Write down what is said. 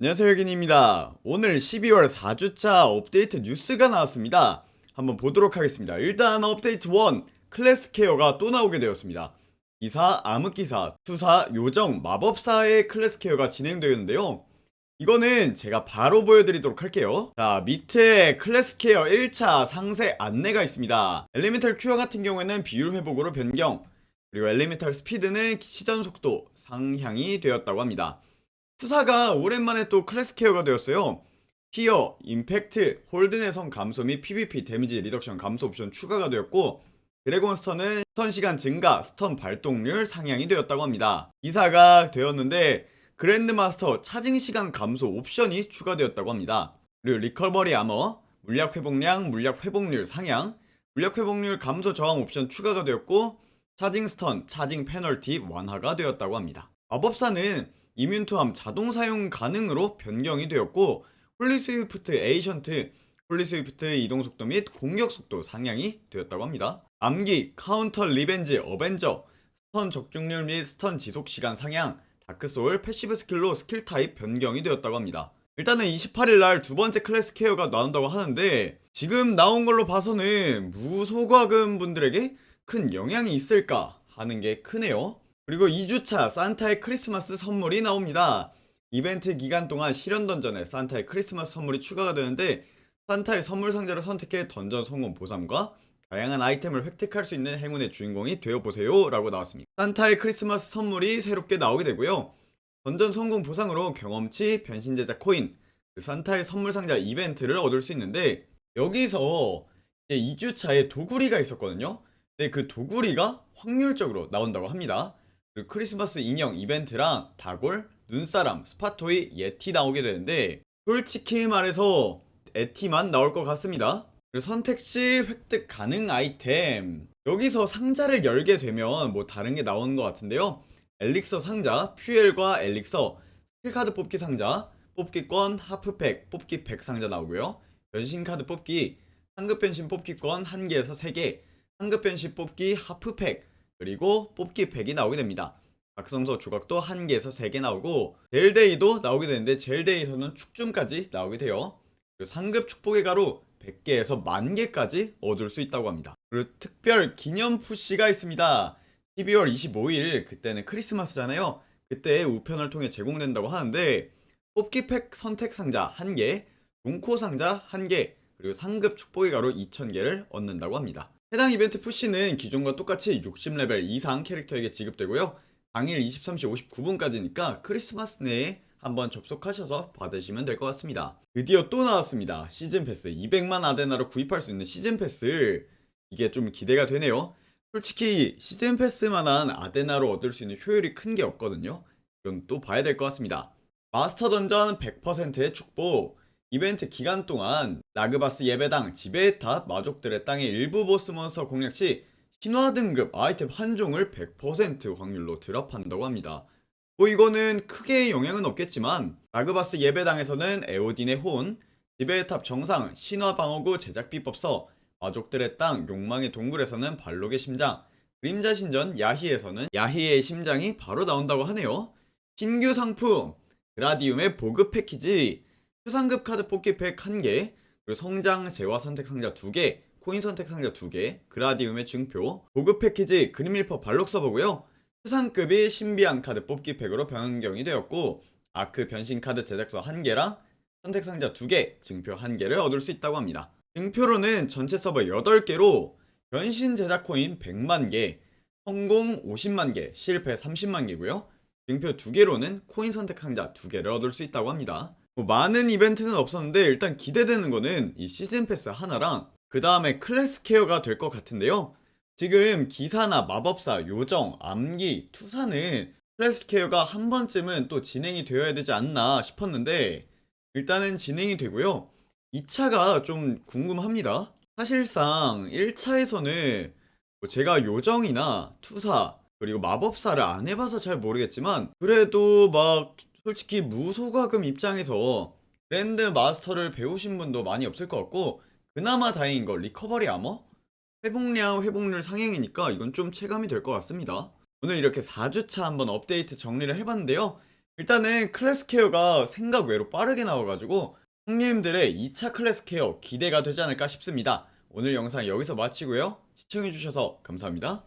안녕하세요 혁인입니다. 오늘 12월 4주차 업데이트 뉴스가 나왔습니다. 한번 보도록 하겠습니다. 일단 업데이트 1 클래스 케어가 또 나오게 되었습니다. 기사, 암흑기사, 투사, 요정, 마법사의 클래스 케어가 진행되었는데요. 이거는 제가 바로 보여드리도록 할게요. 자, 밑에 클래스 케어 1차 상세 안내가 있습니다. 엘리멘탈 큐어 같은 경우에는 비율 회복으로 변경, 그리고 엘리멘탈 스피드는 시전 속도 상향이 되었다고 합니다. 투사가 오랜만에 또 클래스 케어가 되었어요. 피어, 임팩트, 홀드 내성 감소 및 PVP 데미지 리덕션 감소 옵션 추가가 되었고 드래곤 스턴은 스턴 시간 증가, 스턴 발동률 상향이 되었다고 합니다. 기사가 되었는데 그랜드 마스터 차징 시간 감소 옵션이 추가되었다고 합니다. 그리고 리커버리 아머, 물약 회복량, 물약 회복률 상향, 물약 회복률 감소 저항 옵션 추가가 되었고 차징 스턴, 차징 페널티 완화가 되었다고 합니다. 마법사는 이뮨투함 자동 사용 가능으로 변경이 되었고 홀리 스위프트 에이션트, 홀리 스위프트 이동 속도 및 공격 속도 상향이 되었다고 합니다. 암기, 카운터 리벤지, 어벤져, 스턴 적중률 및 스턴 지속 시간 상향, 다크소울 패시브 스킬로 스킬 타입 변경이 되었다고 합니다. 일단은 28일 날 두 번째 클래스 케어가 나온다고 하는데 지금 나온 걸로 봐서는 무소과금 분들에게 큰 영향이 있을까 하는 게 크네요. 그리고 2주차 산타의 크리스마스 선물이 나옵니다. 이벤트 기간 동안 실현 던전에 산타의 크리스마스 선물이 추가가 되는데 산타의 선물 상자를 선택해 던전 성공 보상과 다양한 아이템을 획득할 수 있는 행운의 주인공이 되어보세요 라고 나왔습니다. 산타의 크리스마스 선물이 새롭게 나오게 되고요. 던전 성공 보상으로 경험치, 변신 제작 코인, 그 산타의 선물 상자 이벤트를 얻을 수 있는데 여기서 이제 2주차에 도구리가 있었거든요. 근데 그 도구리가 확률적으로 나온다고 합니다. 그 크리스마스 인형 이벤트랑 다골, 눈사람, 스파토이, 예티 나오게 되는데 솔직히 말해서 에티만 나올 것 같습니다. 그리고 선택 시 획득 가능 아이템 여기서 상자를 열게 되면 뭐 다른 게 나오는 것 같은데요. 엘릭서 상자, 퓨엘과 엘릭서, 스킬카드 뽑기 상자, 뽑기권, 하프팩, 뽑기 팩 상자 나오고요. 변신 카드 뽑기, 상급 변신 뽑기권 1개에서 3개, 상급 변신 뽑기 하프팩, 그리고 뽑기 팩이 나오게 됩니다. 각성서 조각도 1개에서 3개 나오고 젤데이도 나오게 되는데 젤데이에서는 축중까지 나오게 돼요. 그리고 상급 축복의 가루 100개에서 만개까지 얻을 수 있다고 합니다. 그리고 특별 기념 푸시가 있습니다. 12월 25일 그때는 크리스마스잖아요. 그때 우편을 통해 제공된다고 하는데 뽑기 팩 선택 상자 1개, 용코 상자 1개, 그리고 상급 축복의 가루 2000개를 얻는다고 합니다. 해당 이벤트 푸시는 기존과 똑같이 60레벨 이상 캐릭터에게 지급되고요. 당일 23시 59분까지니까 크리스마스 내에 한번 접속하셔서 받으시면 될 것 같습니다. 드디어 또 나왔습니다. 시즌 패스 200만 아데나로 구입할 수 있는 시즌 패스 이게 좀 기대가 되네요. 솔직히 시즌 패스만한 아데나로 얻을 수 있는 효율이 큰 게 없거든요. 이건 또 봐야 될 것 같습니다. 마스터 던전 100%의 축복 이벤트 기간 동안 나그바스 예배당 지배의 탑 마족들의 땅의 일부 보스 몬스터 공략 시 신화 등급 아이템 한 종을 100% 확률로 드랍한다고 합니다. 뭐 이거는 크게 영향은 없겠지만 나그바스 예배당에서는 에오딘의 혼, 지배의 탑 정상, 신화 방어구 제작 비법서, 마족들의 땅, 욕망의 동굴에서는 발록의 심장, 그림자 신전 야희에서는 야희의 심장이 바로 나온다고 하네요. 신규 상품, 그라디움의 보급 패키지, 수상급 카드 뽑기 팩 1개, 그리고 성장 재화 선택 상자 2개, 코인 선택 상자 2개, 그라디움의 증표, 보급 패키지 그림밀퍼 발록 서버고요. 수상급이 신비한 카드 뽑기 팩으로 변경이 되었고 아크 변신 카드 제작서 1개랑 선택 상자 2개, 증표 1개를 얻을 수 있다고 합니다. 증표로는 전체 서버 8개로 변신 제작 코인 100만 개, 성공 50만 개, 실패 30만 개고요. 증표 2개로는 코인 선택 상자 2개를 얻을 수 있다고 합니다. 뭐 많은 이벤트는 없었는데 일단 기대되는 거는 이 시즌 패스 하나랑 그 다음에 클래스 케어가 될 것 같은데요. 지금 기사나 마법사, 요정, 암기, 투사는 클래스 케어가 한 번쯤은 또 진행이 되어야 되지 않나 싶었는데 일단은 진행이 되고요. 2차가 좀 궁금합니다. 사실상 1차에서는 뭐 제가 요정이나 투사 그리고 마법사를 안 해봐서 잘 모르겠지만 그래도 막 솔직히 무소과금 입장에서 그랜드 마스터를 배우신 분도 많이 없을 것 같고 그나마 다행인 거 리커버리 아머? 회복량 회복률 상향이니까 이건 좀 체감이 될 것 같습니다. 오늘 이렇게 4주차 한번 업데이트 정리를 해봤는데요. 일단은 클래스 케어가 생각 외로 빠르게 나와가지고 형님들의 2차 클래스 케어 기대가 되지 않을까 싶습니다. 오늘 영상 여기서 마치고요. 시청해주셔서 감사합니다.